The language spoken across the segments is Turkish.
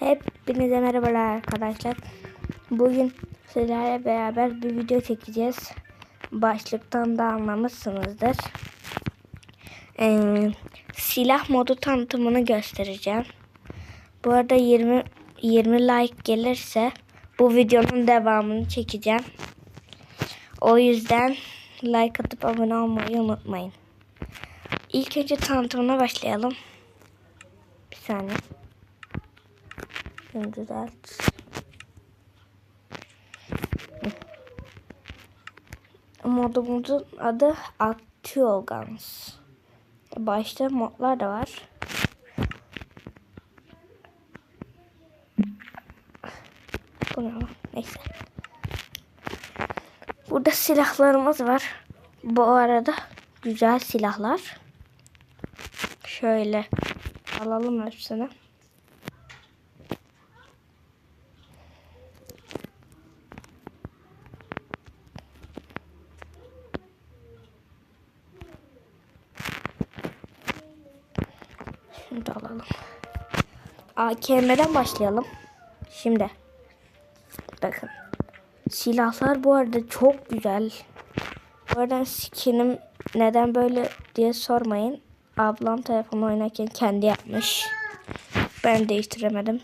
Hepinize merhabalar arkadaşlar. Bugün sizlerle beraber bir video çekeceğiz. Başlıktan da anlamışsınızdır. Ee, silah modu tanıtımını göstereceğim. Bu arada 20 20 like gelirse bu videonun devamını çekeceğim. O yüzden like atıp abone olmayı unutmayın. İlk önce tanıtımına başlayalım. Bir saniye. Şunu düzelt. Modumuzun adı Actual Guns. Başta modlar da var. Bu ne lan? Neyse. Burada silahlarımız var. Bu arada güzel silahlar. Şöyle alalım hepsini. Şunu alalım. AKM'den başlayalım. Şimdi. Bakın. Silahlar bu arada çok güzel. Bu arada skinim neden böyle diye sormayın. Ablam telefonu oynarken kendi yapmış. Ben değiştiremedim.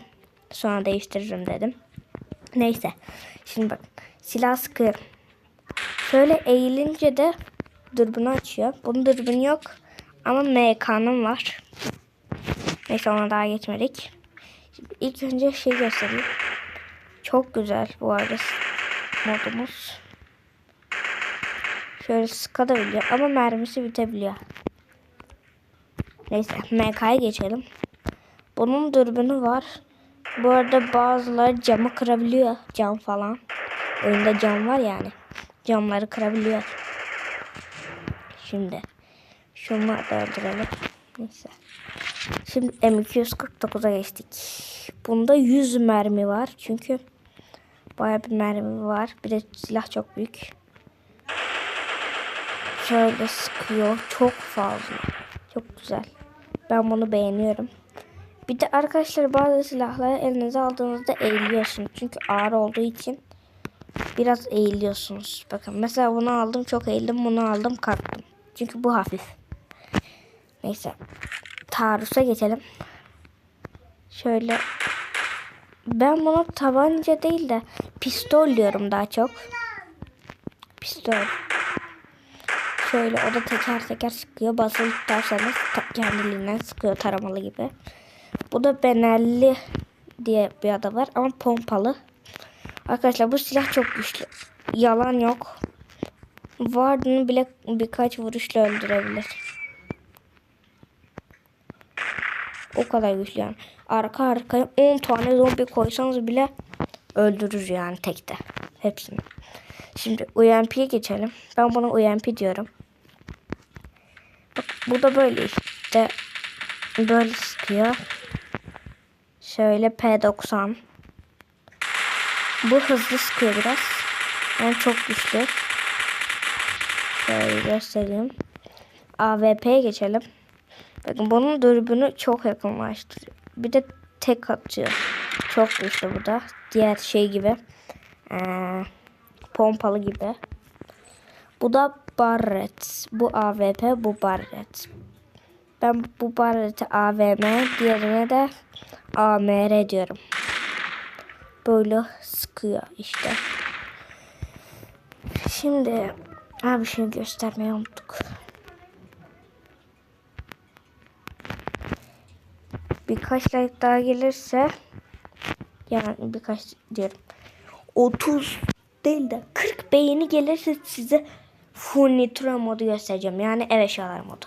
Sonra değiştiririm dedim. Neyse. Şimdi bak. Silah sıkıyorum. Şöyle eğilince de dürbünü açıyor. Bunun dürbünü yok. Ama MK'nın var. Neyse ona daha geçmedik. Şimdi ilk önce şey göstereyim. Çok güzel bu arada modumuz. Şöyle sıkabiliyor ama mermisi bitebiliyor. Neyse MK'ya geçelim. Bunun dürbünü var. Bu arada bazıları camı kırabiliyor. Cam falan. Oyunda cam var yani. Camları kırabiliyor. Şimdi şunları da öldürelim. Neyse. Şimdi M249'a geçtik. Bunda 100 mermi var. Çünkü baya bir mermi var. Bir de silah çok büyük. Şöyle sıkıyor. Çok fazla. Çok güzel. Ben bunu beğeniyorum. Bir de arkadaşlar bazı silahları elinize aldığınızda eğiliyorsunuz. Çünkü ağır olduğu için biraz eğiliyorsunuz. Bakın mesela bunu aldım çok eğildim. Bunu aldım kalktım. Çünkü bu hafif. Neyse. Taarruz'a geçelim. Şöyle. Ben bunu tabanca değil de pistol diyorum daha çok. Pistol. Şöyle o da teker teker sıkıyor. Basılı tutarsanız kendiliğinden sıkıyor taramalı gibi. Bu da Benelli diye bir adı var ama pompalı. Arkadaşlar bu silah çok güçlü. Yalan yok. Vardını bile birkaç vuruşla öldürebilir. O kadar güçlü yani. Arka arkaya 10 tane zombi koysanız bile öldürür yani tekte. Hepsini. Şimdi UMP'ye geçelim. Ben buna UMP diyorum. Bak bu da böyle işte. Böyle sıkıyor. Şöyle P90. Bu hızlı sıkıyor biraz. Yani çok güçlü. Şöyle göstereyim. AWP'ye geçelim. Bakın bunun dürbünü çok yakınlaştırıyor. Bir de tek atıyor. Çok güçlü bu da. Diğer şey gibi. Ee, pompalı gibi. Bu da Barret. Bu AWP, bu Barret. Ben bu Barret'e AVM, diğerine de AMR diyorum. Böyle sıkıyor işte. Şimdi abi şunu göstermeyi unuttuk. Birkaç like daha gelirse yani birkaç diyorum 30 değil de 40 beğeni gelirse size full nitro modu göstereceğim. Yani ev eşyalar modu.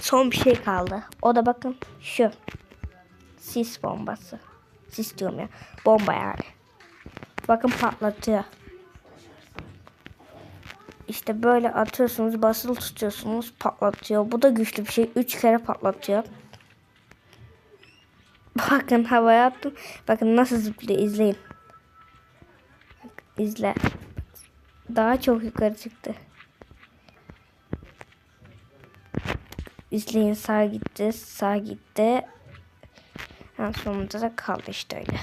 Son bir şey kaldı. O da bakın şu. Sis bombası. Sis diyorum ya. Bomba yani. Bakın patlatıyor. İşte böyle atıyorsunuz basılı tutuyorsunuz patlatıyor. Bu da güçlü bir şey. 3 kere patlatıyor. Bakın havaya attım. Bakın nasıl zıplıyor izleyin. Bak, izle. Daha çok yukarı çıktı. İzleyin sağ gitti sağ gitti. En sonunda da kaldı işte öyle.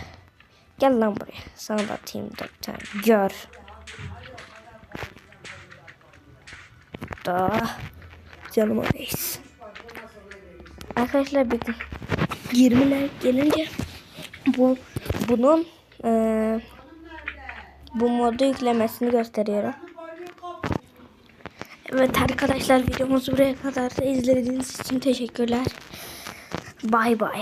Gel lan buraya. Sana da atayım bir tane. Gör. Da. Canıma reis. Arkadaşlar bir 20'ler gelince bu bunun eee, bu modu yüklemesini gösteriyorum. Evet arkadaşlar videomuz buraya kadar da izlediğiniz için teşekkürler. Bay bay.